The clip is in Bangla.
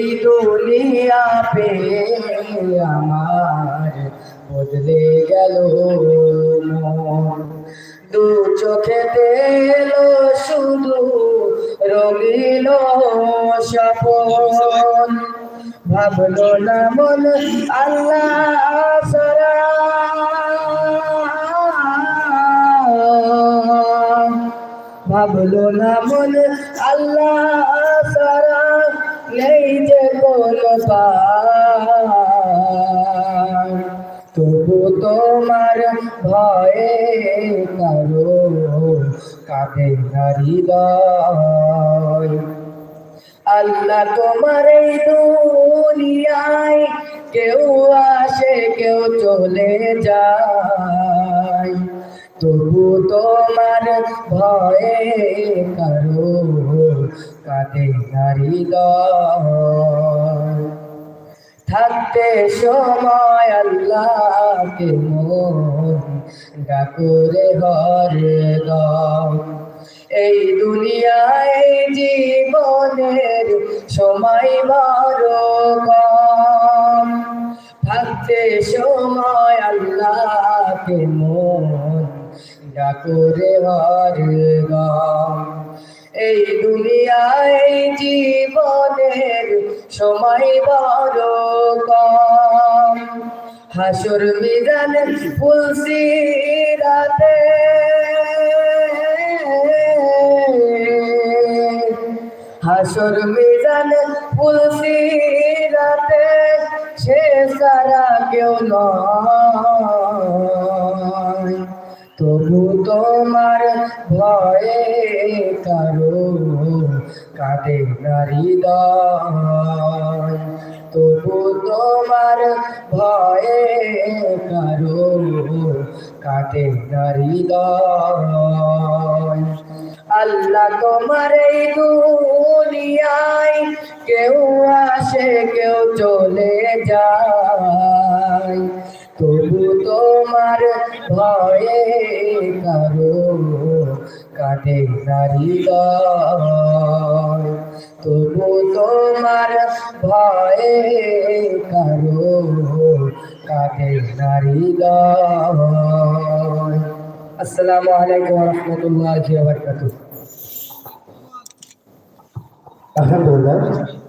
এই দুনিয়া পে আমার বদলে গেল। দু চোখে তেল শুধু রঙিল সপন ভাবলো না মন আল্লাহ সারা। ভাবলো না মন আল্লাহ সারা। নেই যে কোন তবু তোমার ভয়ে কারও কাঁদে হৃদয় আল্লাহ তোমার এই দুনিয়ায় কেউ আসে, কেউ চলে যায়। তবু তোমার ভয়ে কারও কাঁদে হৃদয় থাকতে সময় আল্লাহকে মন ডাকুরে হরে দম এই দুনিয়ায় জীবনের সময় বড় কম থাকতে সময় আল্লাহকে মন ডাকুরে হরে দম এই দুনিয়ায় জীবনের সময় বড় কম। হাসুর মিজান ফুলসি রাতে হাসুর মিজান ফুলসি রাতে সে সারা কেউ নয়। তবু তোমার ভয়ে কারও কাঁদে নারী তবু তোমার ভয়ে কারও কাঁদে নারী আল্লাহ তোমার এই দুনিয়ায় কেউ আসে, কেউ চলে যায়। তোমার ভয়ে কারও কাঁদে নারী তবু তোমার ভয়ে কারও কাঁদে নারী আসসালামু আলাইকুম রহমতুল্লাহ বারকাতুহ। আলহামদুলিল্লাহ।